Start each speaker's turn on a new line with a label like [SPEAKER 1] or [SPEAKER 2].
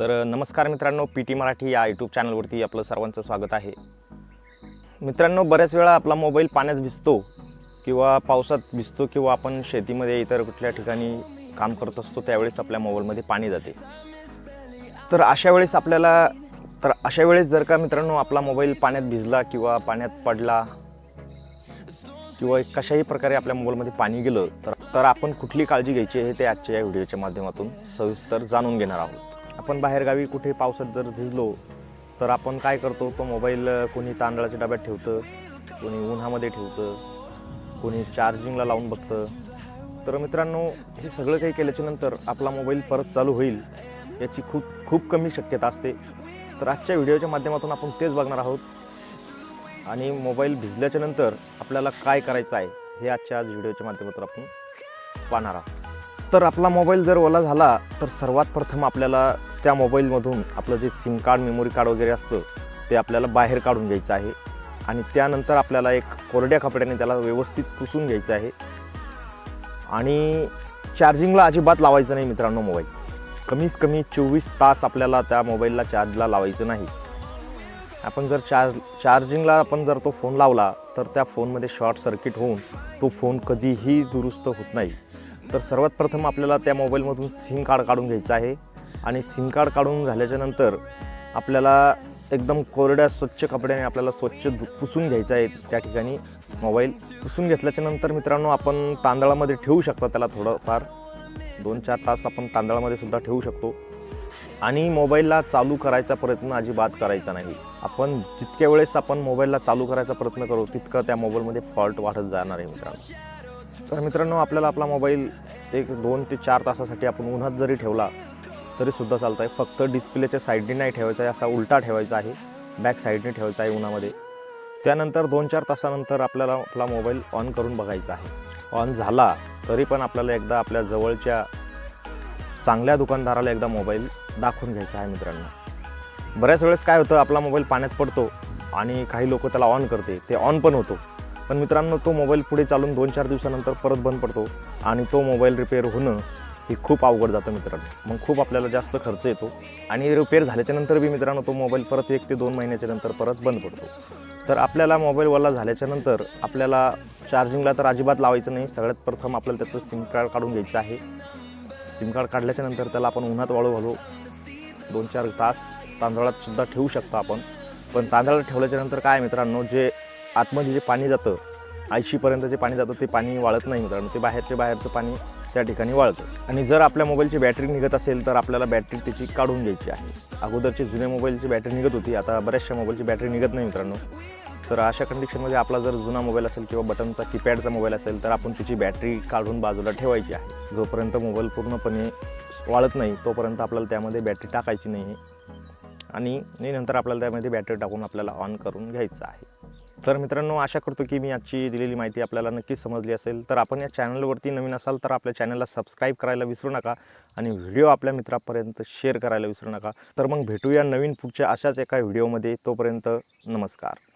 [SPEAKER 1] तर नमस्कार मित्रांनो पी टी मराठी या यूट्यूब चॅनलवरती आपलं सर्वांचं स्वागत आहे. मित्रांनो बऱ्याच वेळा आपला मोबाईल पाण्यात भिजतो किंवा पावसात भिजतो किंवा आपण शेतीमध्ये इतर कुठल्या ठिकाणी काम करत असतो त्यावेळेस आपल्या मोबाईलमध्ये पाणी जाते. तर अशा वेळेस आपल्याला तर अशा वेळेस जर का मित्रांनो आपला मोबाईल पाण्यात भिजला किंवा पाण्यात पडला किंवा कशाही प्रकारे आपल्या मोबाईलमध्ये पाणी गेलं तर तर आपण कुठली काळजी घ्यायची हे ते आजच्या या व्हिडिओच्या माध्यमातून सविस्तर जाणून घेणार आहोत. आपण बाहेरगावी कुठे पावसात जर भिजलो तर आपण काय करतो? तो मोबाईल कोणी तांदळाच्या डब्यात ठेवतं कोणी उन्हामध्ये ठेवतं कोणी चार्जिंगला लावून बघतं. तर मित्रांनो हे सगळं काही केल्याच्यानंतर आपला मोबाईल परत चालू होईल याची खूप खूप कमी शक्यता असते. तर आजच्या व्हिडिओच्या माध्यमातून आपण तेच बघणार आहोत. आणि मोबाईल भिजल्याच्या नंतर आपल्याला काय करायचं आहे हे आजच्या आज व्हिडिओच्या माध्यमातून आपण पाहणार आहोत. तर आपला मोबाईल जर ओला झाला तर सर्वात प्रथम आपल्याला त्या मोबाईलमधून आपलं जे सिम कार्ड मेमोरी कार्ड वगैरे असतं ते आपल्याला बाहेर काढून घ्यायचं आहे. आणि त्यानंतर आपल्याला एक कोरड्या कपड्याने त्याला व्यवस्थित पुसून घ्यायचं आहे. आणि चार्जिंगला अजिबात लावायचं नाही मित्रांनो मोबाईल. कमीत कमी चोवीस तास आपल्याला त्या मोबाईलला चार्जला लावायचं नाही. आपण जर चार्ज चार्जिंगला आपण जर तो फोन लावला तर त्या फोनमध्ये शॉर्ट सर्किट होऊन तो फोन कधीही दुरुस्त होत नाही. तर सर्वात प्रथम आपल्याला त्या मोबाईलमधून सिम कार्ड काढून घ्यायचं आहे. आणि सिम कार्ड काढून झाल्याच्यानंतर आपल्याला एकदम कोरड्या स्वच्छ कपड्याने आपल्याला स्वच्छ धु- पुसून घ्यायचं आहे त्या ठिकाणी. मोबाईल पुसून घेतल्याच्यानंतर मित्रांनो आपण तांदळामध्ये ठेवू शकतो त्याला थोडंफार. दोन चार तास आपण तांदळामध्ये सुद्धा ठेवू शकतो. आणि मोबाईलला चालू करायचा प्रयत्न अजिबात करायचा नाही. आपण जितक्या वेळेस आपण मोबाईलला चालू करायचा प्रयत्न करू तितकं त्या मोबाईलमध्ये फॉल्ट वाढत जाणार आहे मित्रांनो. तर मित्रांनो आपल्याला आपला मोबाईल एक दोन ते चार तासासाठी आपण उन्हात जरी ठेवला तरीसुद्धा चालतं आहे फक्त डिस्प्लेच्या साईडने नाही ठेवायचा आहे असा उलटा ठेवायचा आहे. बॅक साईडने ठेवायचा आहे उन्हामध्ये. त्यानंतर दोन चार तासानंतर आपल्याला आपला मोबाईल ऑन करून बघायचा आहे. ऑन झाला तरी पण आपल्याला एकदा आपल्या जवळच्या चांगल्या दुकानदाराला एकदा मोबाईल दाखवून घ्यायचा आहे मित्रांनो. बऱ्याच वेळेस काय होतं आपला मोबाईल पाण्यात पडतो आणि काही लोक त्याला ऑन करते. ते ऑन पण होतो. पण मित्रांनो तो मोबाईल पुढे चालून दोन चार दिवसानंतर परत बंद पडतो आणि तो मोबाईल रिपेअर होणं हे खूप अवघड जातं मित्रांनो. मग खूप आपल्याला जास्त खर्च येतो आणि रिपेअर झाल्याच्यानंतर बी मित्रांनो तो मोबाईल परत एक ते दोन महिन्याच्या नंतर परत बंद पडतो. तर आपल्याला मोबाईल वाला झाल्याच्यानंतर आपल्याला चार्जिंगला तर अजिबात लावायचं नाही. सगळ्यात प्रथम आपल्याला त्याचं सिम कार्ड काढून घ्यायचं आहे. सिम कार्ड काढल्याच्या नंतर त्याला आपण उन्हात वाळू घालू. दोन चार तास तांदळात सुद्धा ठेवू शकतो आपण. पण तांदळात ठेवल्याच्या नंतर काय मित्रांनो जे आतमध्ये जे पाणी जातं ऐंशीपर्यंत जे पाणी जातं ते पाणी वाळत नाही मित्रांनो. ते बाहेरचे बाहेरचं पाणी त्या ठिकाणी वाळतं. आणि जर आपल्या मोबाईलची बॅटरी निघत असेल तर आपल्याला बॅटरी त्याची काढून घ्यायची आहे. अगोदरची जुन्या मोबाईलची बॅटरी निघत होती आता बऱ्याचशा मोबाईलची बॅटरी निघत नाही मित्रांनो. तर अशा कंडिशनमध्ये आपला जर जुना मोबाईल असेल किंवा बटनचा कीपॅडचा मोबाईल असेल तर आपण त्याची बॅटरी काढून बाजूला ठेवायची आहे. जोपर्यंत मोबाईल पूर्णपणे वाळत नाही तोपर्यंत आपल्याला त्यामध्ये बॅटरी टाकायची नाही. आणि आणि नंतर आपल्याला त्यामध्ये बॅटरी टाकून आपल्याला ऑन करून घ्यायचं आहे. तर मित्रांनो आशा करतो की मी आजची दिलेली माहिती आपल्याला नक्कीच समजली असेल. तर आपण या चॅनलवरती नवीन असाल तर आपल्या चॅनलला सबस्क्राईब करायला विसरू नका आणि व्हिडिओ आपल्या मित्रापर्यंत शेअर करायला विसरू नका. तर मग भेटूया नवीन पुढच्या अशाच एका व्हिडिओमध्ये. तोपर्यंत नमस्कार.